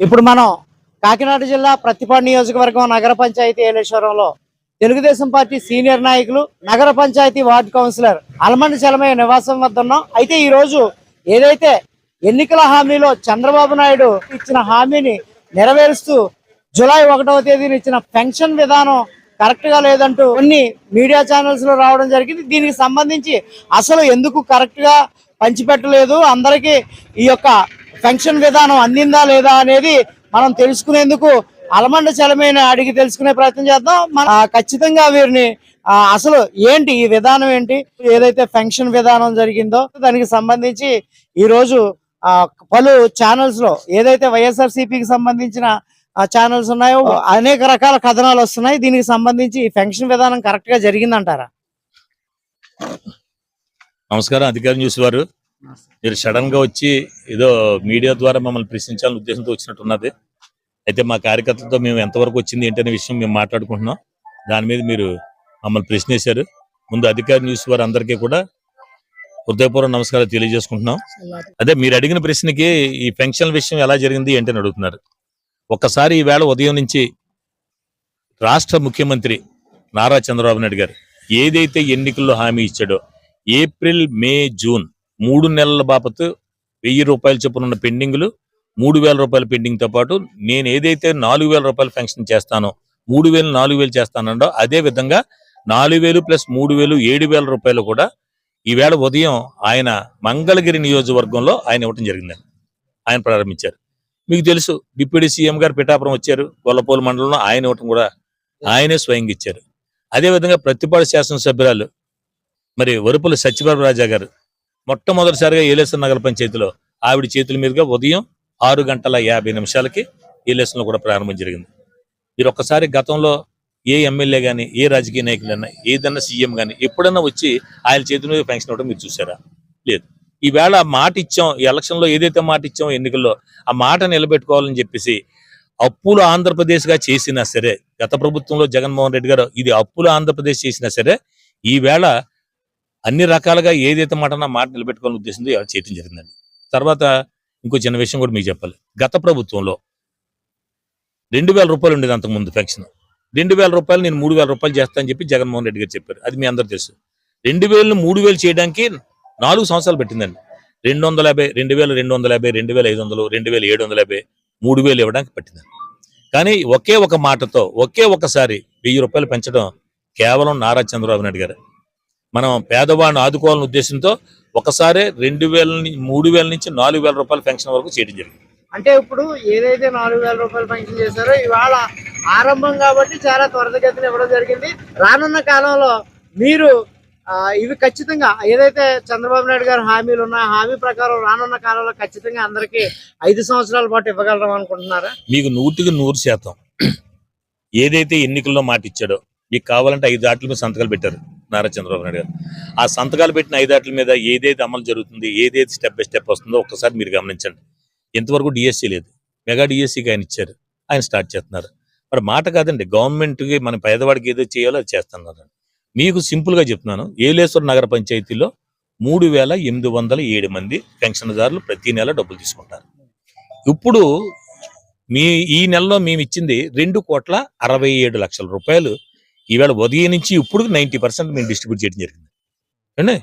ఇప్పుడు మనం కాకినాడ జిల్లా ప్రతిపాడు నియోజకవర్గం నగర పంచాయతీ ఏలేశ్వరంలో తెలుగుదేశం పార్టీ సీనియర్ నాయకులు నగర పంచాయతీ వార్డు కౌన్సిలర్ అలమండి చలమయ్య నివాసం వద్ద ఉన్నాం. అయితే ఈ రోజు ఏదైతే ఎన్నికల హామీలో చంద్రబాబు నాయుడు ఇచ్చిన హామీని నెరవేరుస్తూ జూలై ఒకటవ తేదీని ఇచ్చిన పెన్షన్ విధానం కరెక్ట్గా లేదంటూ కొన్ని మీడియా ఛానల్స్లో రావడం జరిగింది. దీనికి సంబంధించి అసలు ఎందుకు కరెక్ట్గా పంచిపెట్టలేదు? అందరికీ ఈ యొక్క పెన్షన్ విధానం అందిందా లేదా అనేది మనం తెలుసుకునేందుకు అలమండ చలమైన అడిగి తెలుసుకునే ప్రయత్నం చేద్దాం. మన ఖచ్చితంగా వీరిని అసలు ఏంటి ఈ విధానం ఏంటి? ఏదైతే పెన్షన్ విధానం జరిగిందో దానికి సంబంధించి ఈరోజు పలు ఛానల్స్లో ఏదైతే వైఎస్ఆర్ సిపికి సంబంధించిన ఛానల్స్ ఉన్నాయో అనేక రకాల కథనాలు వస్తున్నాయి. దీనికి సంబంధించి ఈ పెన్షన్ విధానం కరెక్ట్గా జరిగిందంటారా? నమస్కారం. అధికారం చూసేవారు. వారు మీరు సడన్గా వచ్చి ఏదో మీడియా ద్వారా మమ్మల్ని ప్రశ్నించాలని ఉద్దేశంతో వచ్చినట్టున్నది అయితే మా కార్యకర్తలతో మేము ఎంతవరకు వచ్చింది ఏంటనే విషయం మేము మాట్లాడుకుంటున్నాం. దాని మీద మీరు మమ్మల్ని ప్రశ్నించారు. ముందు అధికారి న్యూస్ వారు అందరికీ కూడా హృదయపూర్వక నమస్కారాలు తెలియజేసుకుంటున్నాం. అదే మీరు అడిగిన ప్రశ్నకి ఈ పెన్షన్ విషయం ఎలా జరిగింది ఏంటని అడుగుతున్నారు. ఒక్కసారి ఈవేళ ఉదయం నుంచి రాష్ట్ర ముఖ్యమంత్రి నారా చంద్రబాబు నాయుడు గారు ఏదైతే ఎన్నికల్లో హామీ ఇచ్చాడో ఏప్రిల్ మే జూన్ మూడు నెలల బాపతు వెయ్యి రూపాయలు చొప్పున ఉన్న పెండింగ్లు మూడు వేల రూపాయల పెండింగ్తో పాటు నేను ఏదైతే నాలుగు వేల రూపాయలు పెన్షన్ చేస్తానో మూడు వేలు నాలుగు వేలు చేస్తానండో అదే విధంగా నాలుగు వేలు ప్లస్ మూడు వేలు ఏడు వేల రూపాయలు కూడా ఈవేళ ఉదయం ఆయన మంగళగిరి నియోజకవర్గంలో ఆయన ఇవ్వటం జరిగిందండి. ఆయన ప్రారంభించారు. మీకు తెలుసు డిప్యూటీ సీఎం గారు పిఠాపురం వచ్చారు గొల్లపోలు మండలంలో ఆయన ఇవ్వటం కూడా ఆయనే స్వయంగా ఇచ్చారు. అదే విధంగా ప్రతిపాడు శాసనసభ్యురాలు మరి వరుపుల సత్యబాబు రాజా గారు మొట్టమొదటిసారిగా ఏలేశ్వర నగర పంచాయతీలో ఆవిడ చేతుల మీదుగా ఉదయం ఆరు గంటల యాభై నిమిషాలకి ఏలేశ్వరంలో కూడా ప్రారంభం జరిగింది. మీరు ఒక్కసారి గతంలో ఏ ఎమ్మెల్యే గాని ఏ రాజకీయ నాయకులైనా ఏదన్నా సీఎం కానీ ఎప్పుడన్నా వచ్చి ఆయన చేతుల మీద పెన్షన్ ఇవ్వడం మీరు చూసారా? లేదు. ఈవేళ మాట ఇచ్చాం ఈ ఎలక్షన్లో ఏదైతే మాట ఇచ్చాం ఎన్నికల్లో ఆ మాట నిలబెట్టుకోవాలని చెప్పేసి అప్పులు ఆంధ్రప్రదేశ్గా చేసినా సరే గత ప్రభుత్వంలో జగన్మోహన్ రెడ్డి గారు ఇది అప్పులు ఆంధ్రప్రదేశ్ చేసినా సరే ఈవేళ అన్ని రకాలుగా ఏదైతే మాట నా మాట నిలబెట్టుకోవాలని ఉద్దేశంతో ఇవాళ చేయడం జరిగిందండి. తర్వాత ఇంకో చిన్న విషయం కూడా మీకు చెప్పాలి. గత ప్రభుత్వంలో రెండు వేల రూపాయలు ఉండేది అంతకుముందు పెన్షన్. రెండు వేల రూపాయలు నేను మూడు వేల రూపాయలు చేస్తానని చెప్పి జగన్మోహన్ రెడ్డి గారు చెప్పారు. అది మీ అందరూ తెలుసు. రెండు వేలను మూడు వేలు చేయడానికి నాలుగు సంవత్సరాలు పెట్టిందండి. రెండు వందల యాభై రెండు వేల రెండు వందల యాభై రెండు వేల ఐదు వందలు రెండు వేల ఏడు వందల యాభై మూడు వేలు ఇవ్వడానికి పట్టిందండి. కానీ ఒకే ఒక మాటతో ఒకే ఒకసారి వెయ్యి రూపాయలు పెంచడం కేవలం నారా చంద్రబాబు నాయుడు గారు. మనం పేదవాడిని ఆదుకోవాలనే ఉద్దేశంతో ఒకసారి రెండు వేల మూడు వేల నుంచి నాలుగు వేల రూపాయల పెన్షన్ వరకు చేయడం జరిగింది. అంటే ఇప్పుడు ఏదైతే నాలుగు వేల రూపాయలు పెన్షన్ చేశారో ఇవాళ ఆరంభం కాబట్టి చాలా త్వరితగతిన ఇవ్వడం జరిగింది. రానున్న కాలంలో మీరు ఇవి ఖచ్చితంగా ఏదైతే చంద్రబాబు నాయుడు గారు హామీలు ఉన్నాయో హామీ ప్రకారం రానున్న కాలంలో ఖచ్చితంగా అందరికీ ఐదు సంవత్సరాల పాటు ఇవ్వగలరం అనుకుంటున్నారా? మీకు నూటికి నూరు శాతం ఏదైతే ఎన్నికల్లో మాట ఇచ్చాడో మీకు కావాలంటే ఐదు ఆటల మీద సంతకాలు పెట్టారు. నారా చంద్రబాబు నాయుడు గారు. ఆ సంతకాలు పెట్టిన ఐదాట్ల మీద ఏదైతే అమలు జరుగుతుంది ఏదైతే స్టెప్ బై స్టెప్ వస్తుందో ఒక్కసారి మీరు గమనించండి. ఇంతవరకు డిఎస్సీ లేదు. మెగా డిఎస్సీకి ఆయన ఇచ్చారు. ఆయన స్టార్ట్ చేస్తున్నారు. మరి మాట కాదండి. గవర్నమెంట్కి మన పేదవాడికి ఏదో చేయాలో అది చేస్తున్నారు. మీకు సింపుల్గా చెప్తున్నాను. ఏలేశ్వర నగర పంచాయతీలో మూడు వేల ఎనిమిది వందల ఏడు మంది పెన్షన్దారులు ప్రతి నెల డబ్బులు తీసుకుంటారు. ఇప్పుడు మీ ఈ నెలలో మేము ఇచ్చింది రెండు కోట్ల అరవై ఏడు లక్షల రూపాయలు ఈవేళ ఉదయం నుంచి ఇప్పుడు నైంటీ పర్సెంట్ మేము డిస్ట్రిబ్యూట్ చేయడం జరిగింది. అండి?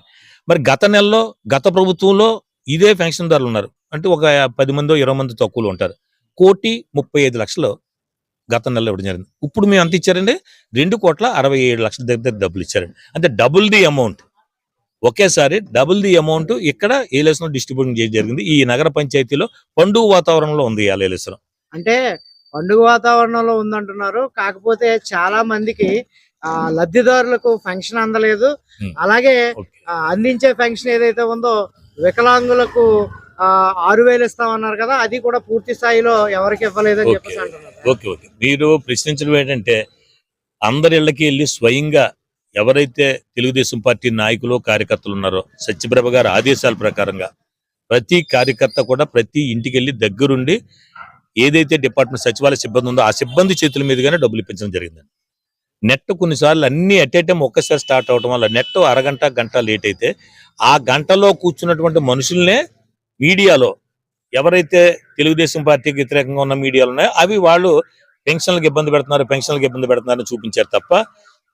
మరి గత నెలలో గత ప్రభుత్వంలో ఇదే పెన్షన్దారులు ఉన్నారు. అంటే ఒక పది మందో ఇరవై మంది తక్కువలో ఉంటారు. కోటి ముప్పై ఐదు లక్షలు గత నెలలో ఇవ్వడం జరిగింది. ఇప్పుడు మేము ఎంత ఇచ్చారండి? రెండు కోట్ల అరవై ఏడు లక్షల దగ్గర డబ్బులు ఇచ్చారండి. అంటే డబుల్ ది అమౌంట్. ఒకేసారి డబుల్ ది అమౌంట్ ఇక్కడ ఏలేశ్వరం డిస్ట్రిబ్యూషన్ చేయడం జరిగింది. ఈ నగర పంచాయతీలో పండుగ వాతావరణంలో ఉంది ఇవాళ ఏలేశ్వరం అంటే పండుగ వాతావరణంలో ఉందంటున్నారు. కాకపోతే చాలా మందికి ఆ లబ్ధిదారులకు పెన్షన్ అందలేదు. అలాగే అందించే పెన్షన్ ఏదైతే ఉందో వికలాంగులకు ఆ, ఆరు వేలు ఇస్తామన్నారు కదా అది కూడా పూర్తి స్థాయిలో ఎవరికి ఇవ్వలేదని. చెప్పేసి అంటున్నారు. Okay okay. మీరు ప్రశ్నించడం ఏంటంటే అందరి ఇళ్ళకి వెళ్ళి స్వయంగా ఎవరైతే తెలుగుదేశం పార్టీ నాయకులు కార్యకర్తలు ఉన్నారో సత్యప్రభ గారి ఆదేశాల ప్రకారంగా ప్రతి కార్యకర్త కూడా ప్రతి ఇంటికి వెళ్ళి దగ్గరుండి ఏదైతే డిపార్ట్మెంట్ సచివాలయ సిబ్బంది ఉందో ఆ సిబ్బంది చేతుల మీదుగానే డబ్బులు ఇప్పించడం జరిగిందండి. నెట్ కొన్నిసార్లు అన్ని అట్ ఏ టైం ఒక్కసారి స్టార్ట్ అవడం వల్ల నెట్ అరగంట గంట లేట్ అయితే ఆ గంటలో కూర్చున్నటువంటి మనుషుల్నే మీడియాలో ఎవరైతే తెలుగుదేశం పార్టీకి వ్యతిరేకంగా ఉన్న మీడియాలు ఉన్నాయో అవి వాళ్ళు పెన్షన్లకు ఇబ్బంది పెడుతున్నారు పెన్షన్లకు ఇబ్బంది పెడుతున్నారని చూపించారు తప్ప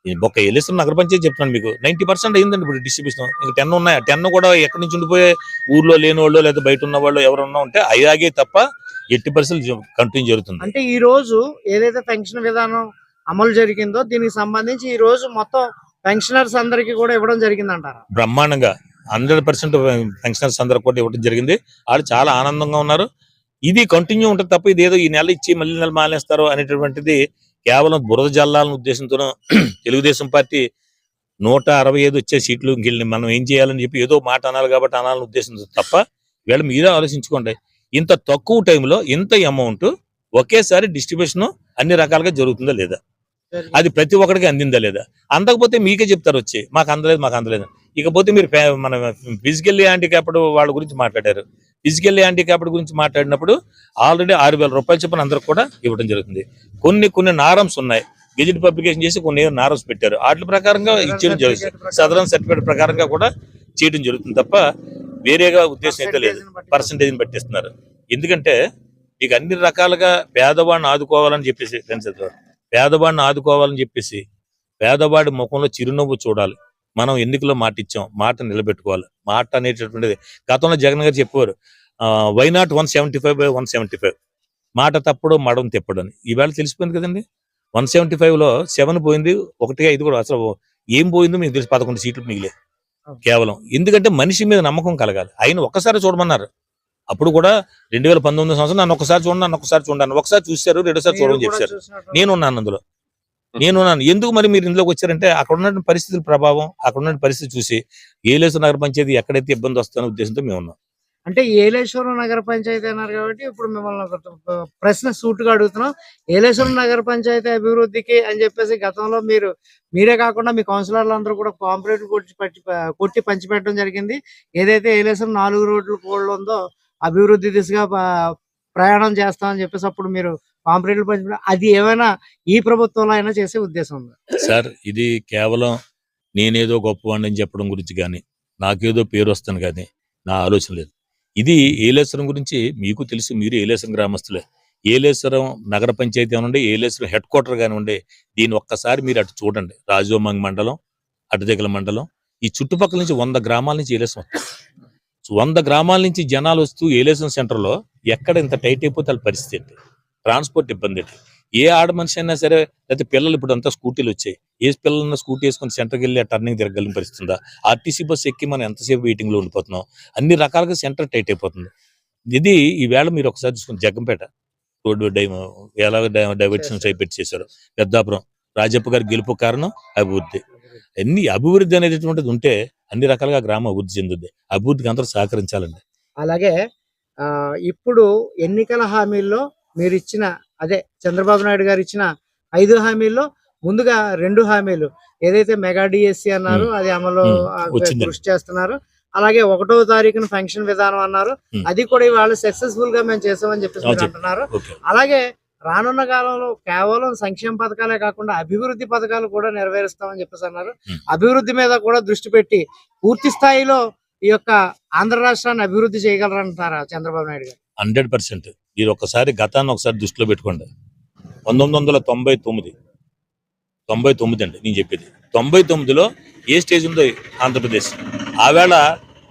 ఈ ఒక్క ఎలిసిన నగర పంచాయతీ చెప్తున్నాను మీకు. నైన్టీ పర్సెంట్ అయిందండి ఇప్పుడు డిస్ట్రిబ్యూషన్. ఇంకా టెన్ ఉన్నాయి. టెన్ కూడా ఎక్కడి నుంచి ఉండిపోయే ఊర్లో లేని వాళ్ళు లేదా బయట ఉన్న వాళ్ళు ఎవరన్నా ఉంటే అయ్యాగే తప్ప ఎట్టి పరిస్థితులు కంటిన్యూ జరుగుతుంది. అంటే ఈ రోజు ఏదైతే పెన్షన్ విధానం అమలు జరిగిందో దీనికి సంబంధించి ఈ రోజు మొత్తం పెన్షనర్స్ అందరికీ కూడా ఇవ్వడం జరిగిందంటారా? బ్రహ్మాండంగా హండ్రెడ్ పర్సెంట్ పెన్షనర్స్ అందరూ కూడా ఇవ్వడం జరిగింది. వాళ్ళు చాలా ఆనందంగా ఉన్నారు. ఇది కంటిన్యూ ఉంటుంది తప్ప ఇది ఏదో ఈ నెల ఇచ్చి మళ్ళీ నెల మానేస్తారు అనేటువంటిది కేవలం బురద జల్లాలనే ఉద్దేశంతో తెలుగుదేశం పార్టీ నూట అరవై ఐదు వచ్చే సీట్లు ఇంకెళ్ళి మనం ఏం చేయాలని చెప్పి ఏదో మాట అనాలి కాబట్టి అనాలని ఉద్దేశంతో తప్ప వీళ్ళు మీరే ఆలోచించుకోండి. ఇంత తక్కువ టైంలో ఇంత అమౌంట్ ఒకేసారి డిస్ట్రిబ్యూషన్ అన్ని రకాలుగా జరుగుతుందా లేదా? అది ప్రతి ఒక్కడికి అందిందా లేదా? అందకపోతే మీకే చెప్తారు వచ్చి మాకు అందలేదు మాకు అందలేదు. ఇకపోతే మీరు మన ఫిజికల్ హ్యాండిక్యాప్డ్ వాళ్ళ గురించి మాట్లాడారు. ఫిజికల్ హ్యాండిక్యాప్డ్ గురించి మాట్లాడినప్పుడు ఆల్రెడీ ఆరు వేల రూపాయలు చెప్పిన అందరికి కూడా ఇవ్వడం జరుగుతుంది. కొన్ని కొన్ని నారమ్స్ ఉన్నాయి. గెజిట్ పబ్లికేషన్ చేసి కొన్ని నారమ్స్ పెట్టారు. వాటి ప్రకారంగా ఇచ్చేయడం జరుగుతుంది. సదరన్ సర్టిఫికేట్ ప్రకారంగా కూడా చేయడం జరుగుతుంది తప్ప వేరేగా ఉద్దేశం అయితే లేదు. పర్సంటేజ్ పట్టిస్తున్నారు. ఎందుకంటే మీకు అన్ని రకాలుగా పేదవాడిని ఆదుకోవాలని చెప్పేసి పేదవాడిని ఆదుకోవాలని చెప్పేసి పేదవాడి ముఖంలో చిరునవ్వు చూడాలి. మనం ఎన్నికల్లో మాట ఇచ్చాం? మాట నిలబెట్టుకోవాలి. మాట అనేటటువంటిది గతంలో జగన్ గారు చెప్పేవారు why not one seventy five by one seventy five మాట తప్పుడు మడం తిప్పడు అని ఈవేళ తెలిసిపోయింది కదండి. వన్ సెవెంటీ ఫైవ్లో సెవెన్ పోయింది ఒకటి ఐదు కూడా అసలు ఏం పోయిందో మీకు తెలిసి పదకొండు సీట్లు మిగిలే. కేవలం. ఎందుకంటే మనిషి మీద నమ్మకం కలగాలి. ఆయన ఒక్కసారి చూడమన్నారు. అప్పుడు కూడా రెండు వేల పంతొమ్మిది సంవత్సరం నన్ను ఒకసారి చూడండి నన్ను ఒకసారి చూడండి ఒకసారి చూశారు రెండోసారి చూడమని చెప్పారు. నేను ఉన్నాను అందులో. నేను ఉన్నాను ఎందుకు మరి మీరు ఇందులోకి వచ్చారంటే అక్కడ ఉన్న పరిస్థితుల ప్రభావం అక్కడ ఉన్న పరిస్థితి చూసి ఏలేసు నగర పంచాయతీ ఎక్కడైతే ఇబ్బంది వస్తుందనే ఉద్దేశంతో మేము ఉన్నాం. అంటే ఏలేశ్వరం నగర పంచాయతీ అన్నారు కాబట్టి ఇప్పుడు మిమ్మల్ని ఒక ప్రశ్న సూటుగా అడుగుతున్నాం. ఏలేశ్వరం నగర పంచాయతీ అభివృద్ధికి అని చెప్పేసి గతంలో మీరు మీరే కాకుండా మీ కౌన్సిలర్లు అందరూ కూడా కాంపరేటివ్ కొట్టి కొట్టి పంచిపెట్టడం జరిగింది. ఏదైతే ఏలేశ్వరం నాలుగు రోడ్లు కోళ్ళు ఉందో అభివృద్ధి దిశగా ప్రయాణం చేస్తామని చెప్పేసి అప్పుడు మీరు కాంపరేటివ్ పంచి అది ఏమైనా ఈ ప్రభుత్వంలో అయినా చేసే ఉద్దేశం ఉంది? సార్ ఇది కేవలం నేనేదో గొప్పవాడిని అని చెప్పడం గురించి కానీ నాకేదో పేరు వస్తాను కానీ నా ఆలోచన లేదు. ఇది ఏలేశ్వరం గురించి మీకు తెలుసు మీరు ఏలేశ్వరం గ్రామస్తులే. ఏలేశ్వరం నగర పంచాయతీ అనండి ఏలేశ్వరం హెడ్ క్వార్టర్ కానివ్వండి దీన్ని ఒక్కసారి మీరు అటు చూడండి. రాజోమంగ్ మండలం అటుదగల మండలం ఈ చుట్టుపక్కల నుంచి వంద గ్రామాల నుంచి ఏలేశ్వరం వంద గ్రామాల నుంచి జనాలు వస్తూ ఏలేశ్వరం సెంటర్లో ఎక్కడ ఇంత టైట్ అయిపోతే వాళ్ళ పరిస్థితి ఏంటి? ట్రాన్స్పోర్ట్ ఇబ్బంది ఏంటి? ఏ ఆడ మనిషి అయినా సరే లేకపోతే పిల్లలు ఇప్పుడు అంతా స్కూటీలు వచ్చాయి. ఏ పిల్లలన్నా స్కూటీ వేసుకొని సెంటర్కి వెళ్ళి ఆ టర్నింగ్ తిరగలిగిన పరిస్థితి ఉందా? ఆర్టీసీ బస్ ఎక్కి మనం ఎంతసేపు వెయిటింగ్లో ఉండిపోతున్నాం? అన్ని రకాలుగా సెంటర్ టైట్ అయిపోతుంది. ఇది ఈవేళ మీరు ఒకసారి చూసుకుని జగ్గంపేట రోడ్డు డై ఎలా డైవర్షన్ చేపెట్టి చేశారు. పెద్దాపురం రాజప్ప గారి గెలుపు కారణం అభివృద్ధి. అన్ని అభివృద్ధి అనేటటువంటిది ఉంటే అన్ని రకాలుగా గ్రామం అభివృద్ధి చెందుద్ది అభివృద్ధికి అందరూ సహకరించాలండి అలాగే ఆ ఇప్పుడు ఎన్నికల హామీల్లో మీరు ఇచ్చిన అదే చంద్రబాబు నాయుడు గారు ఇచ్చిన ఐదు హామీల్లో ముందుగా రెండు హామీలు ఏదైతే మెగా డిఎస్సి అన్నారు. అది అమలు. కృషి చేస్తున్నారు అలాగే ఒకటో తారీఖున ఫంక్షన్ విధానం అన్నారు. అది కూడా ఇవాళ సక్సెస్ఫుల్గా మేము చేసామని చెప్పేసి. అంటున్నారు అలాగే రానున్న కాలంలో కేవలం సంక్షేమ పథకాలే కాకుండా అభివృద్ధి పథకాలు కూడా నెరవేరుస్తామని చెప్పేసి అన్నారు. అభివృద్ధి మీద కూడా దృష్టి పెట్టి పూర్తి స్థాయిలో ఈ యొక్క ఆంధ్ర రాష్ట్రాన్ని అభివృద్ధి చేయగలరంటారా చంద్రబాబు నాయుడు గారు. Hundred percent. మీరు ఒకసారి గతాన్ని ఒకసారి దృష్టిలో పెట్టుకోండి. పంతొమ్మిది వందల తొంభై తొమ్మిది. తొంభై తొమ్మిది అండి నేను చెప్పేది. తొంభై తొమ్మిదిలో ఏ స్టేజ్ ఉందో ఆంధ్రప్రదేశ్. ఆవేళ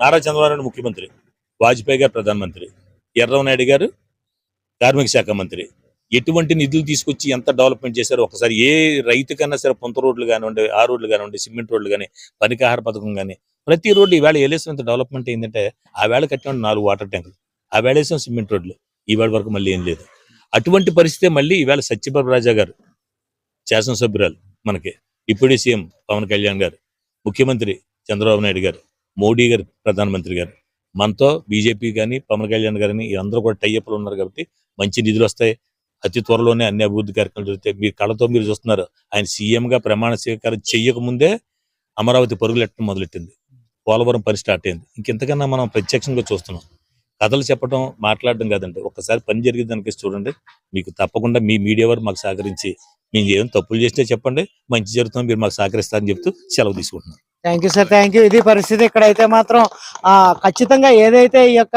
నారా చంద్రబాబు నాయుడు ముఖ్యమంత్రి వాజ్పేయి గారు ప్రధానమంత్రి ఎర్రవ నాయుడు గారు కార్మిక శాఖ మంత్రి ఎటువంటి నిధులు తీసుకొచ్చి ఎంత డెవలప్మెంట్ చేశారో ఒకసారి ఏ రైతు కన్నా సరే పొంత రోడ్లు కానివ్వండి ఆ రోడ్లు కానివ్వండి సిమెంట్ రోడ్లు కానీ పనికాహార పథకం కానీ ప్రతి రోడ్డు ఈవేళ ఏలేసిన డెవలప్మెంట్ ఏంటంటే ఆ వేళ కట్టిన నాలుగు వాటర్ ట్యాంకులు ఆ వేళ వేసిన సిమెంట్ రోడ్లు ఈవేళ వరకు మళ్ళీ ఏం లేదు. అటువంటి పరిస్థితే మళ్ళీ ఈవేళ సత్యబాబు రాజా గారు శాసనసభ్యురాలు మనకి ఇప్పుడే సీఎం పవన్ కళ్యాణ్ గారు ముఖ్యమంత్రి చంద్రబాబు నాయుడు గారు మోడీ గారు ప్రధానమంత్రి గారు మనతో బీజేపీ కానీ పవన్ కళ్యాణ్ గారిని అందరూ కూడా టైఅప్లు ఉన్నారు కాబట్టి మంచి నిధులు వస్తాయి. అతి త్వరలోనే అన్ని అభివృద్ధి కార్యక్రమాలు జరుగుతాయి. మీరు కళ్ళతో మీరు చూస్తున్నారు. ఆయన సీఎంగా ప్రమాణ స్వీకారం చేయకముందే ముందే అమరావతి పరుగులెట్టడం మొదలెట్టింది. పోలవరం పని స్టార్ట్ అయింది. ఇంకెంతకన్నా మనం ప్రత్యక్షంగా చూస్తున్నాం. కథలు చెప్పడం మాట్లాడడం కాదండి. ఒక్కసారి పని జరిగే దానికి చూడండి. మీకు తప్పకుండా మీ మీడియా వారు మాకు సహకరించి మేము ఏం తప్పులు చేస్తే చెప్పండి. మంచి జరుగుతుంది మీరు మాకు సహకరిస్తారని చెప్తూ సెలవు తీసుకుంటున్నాం. Thank you sir thank you ఇది పరిస్థితి ఇక్కడైతే మాత్రం ఖచ్చితంగా ఏదైతే ఈ యొక్క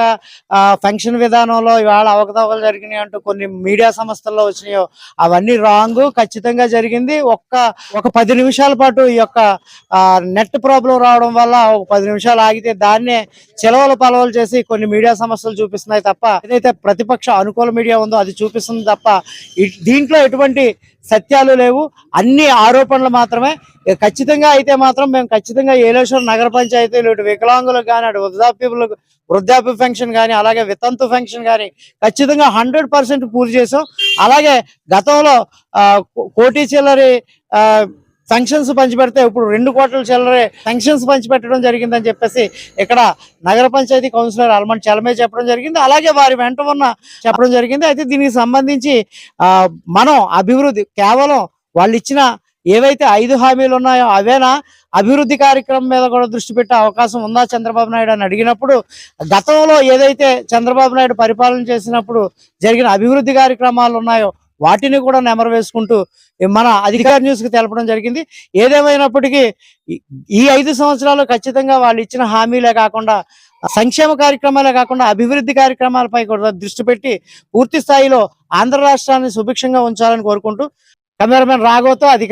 ఫంక్షన్ విధానంలో ఇవాళ అవకతవకలు జరిగినాయి అంటూ కొన్ని మీడియా సంస్థల్లో వచ్చినాయో అవన్నీ రాంగ్ ఖచ్చితంగా జరిగింది. ఒక్క ఒక పది నిమిషాల పాటు ఈ యొక్క నెట్ ప్రాబ్లం రావడం వల్ల ఒక పది నిమిషాలు ఆగితే దాన్నే చెలవలు పలవలు చేసి కొన్ని మీడియా సంస్థలు చూపిస్తున్నాయి తప్ప ఏదైతే ప్రతిపక్ష అనుకూల మీడియా ఉందో అది చూపిస్తుంది తప్ప దీంట్లో ఎటువంటి సత్యాలు లేవు. అన్ని ఆరోపణలు మాత్రమే ఖచ్చితంగా అయితే మాత్రం మేము ఖచ్చితంగా ఏలేశ్వరం నగర పంచాయతీలు ఇటు వికలాంగులకు కానీ అటు వృద్ధాప్యులకు వృద్ధాప్య ఫంక్షన్ కానీ అలాగే వితంతు ఫంక్షన్ కానీ ఖచ్చితంగా హండ్రెడ్ పర్సెంట్ పూర్తి చేసాం. అలాగే గతంలో కోటి చిల్లరి ఫంక్షన్స్ పంచిపెడితే ఇప్పుడు రెండు కోట్ల చిల్లరే ఫంక్షన్స్ పంచిపెట్టడం జరిగిందని చెప్పేసి ఇక్కడ నగర పంచాయతీ కౌన్సిలర్ అల్మన్ చలమే చెప్పడం జరిగింది. అలాగే వారి వెంట ఉన్న చెప్పడం జరిగింది. అయితే దీనికి సంబంధించి మనం అభివృద్ధి కేవలం వాళ్ళు ఇచ్చిన ఏవైతే ఐదు హామీలు ఉన్నాయో అవేనా అభివృద్ధి కార్యక్రమం మీద కూడా దృష్టి పెట్టే అవకాశం ఉందా చంద్రబాబు నాయుడు అని అడిగినప్పుడు గతంలో ఏదైతే చంద్రబాబు నాయుడు పరిపాలన చేసినప్పుడు జరిగిన అభివృద్ధి కార్యక్రమాలు ఉన్నాయో వాటిని కూడా నెమరు వేసుకుంటూ మన అధికార న్యూస్కి తెలపడం జరిగింది. ఏదేమైనప్పటికీ ఈ- ఈ ఐదు సంవత్సరాలు ఖచ్చితంగా వాళ్ళు ఇచ్చిన హామీలే కాకుండా సంక్షేమ కార్యక్రమాలే కాకుండా అభివృద్ధి కార్యక్రమాలపై కూడా దృష్టి పెట్టి పూర్తి స్థాయిలో ఆంధ్ర రాష్ట్రాన్ని సుభిక్షంగా ఉంచాలని కోరుకుంటూ కెమెరామెన్ రాఘవతో అధికార